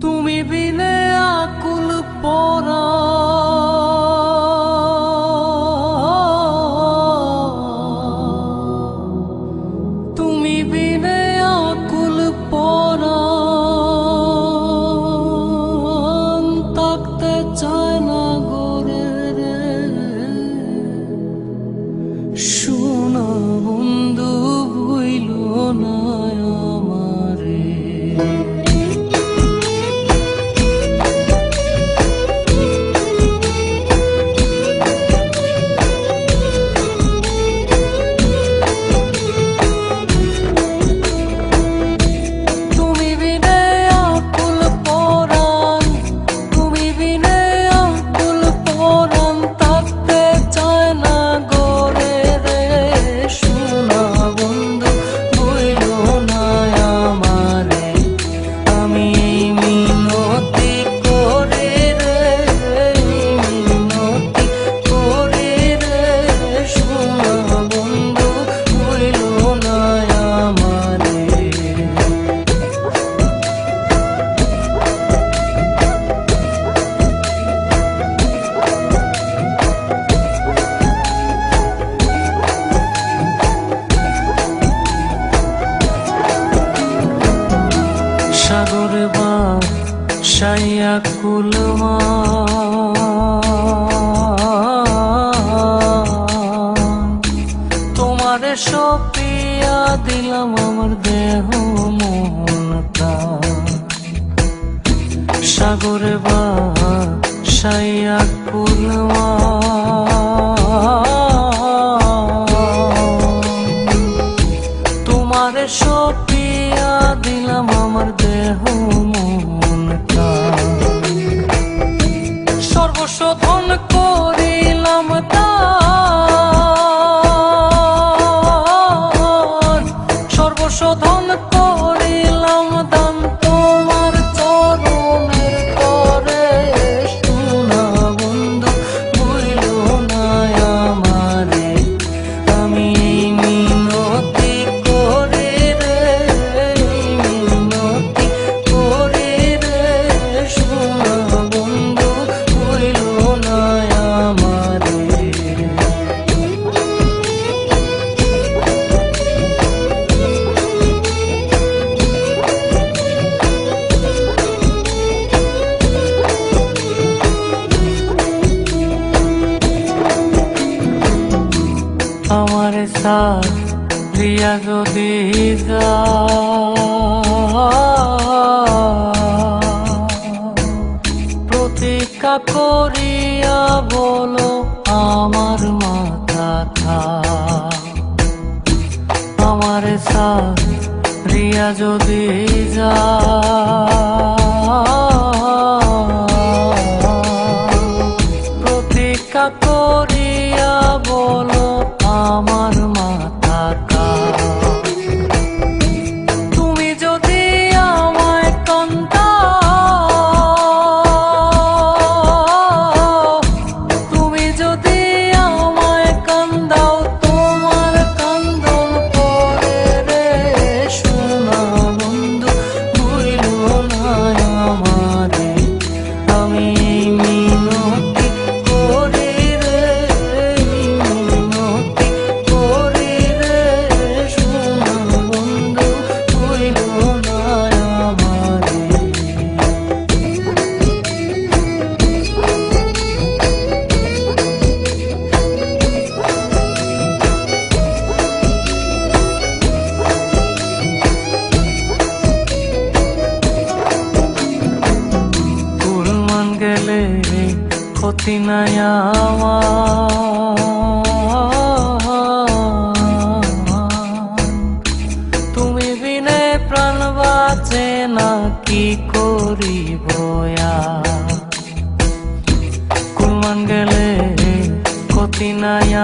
তুমি বিনা ভাসাইয়া কুলমা তোমার সপিয়া দিলাম আমার দেহ মনতা সাগরে বা সাইয়া কুলমা on the corner. আমার সাথ প্রিয়া যদি যা প্রতীক্ষা করিয়া বলো আমার মাথা থা আমার সাথ প্রিয়া যদি যা অচিনায় তুমি বিনে প্রাণ বাঁচে না কি করিব কুলমান গেলে কতিনায়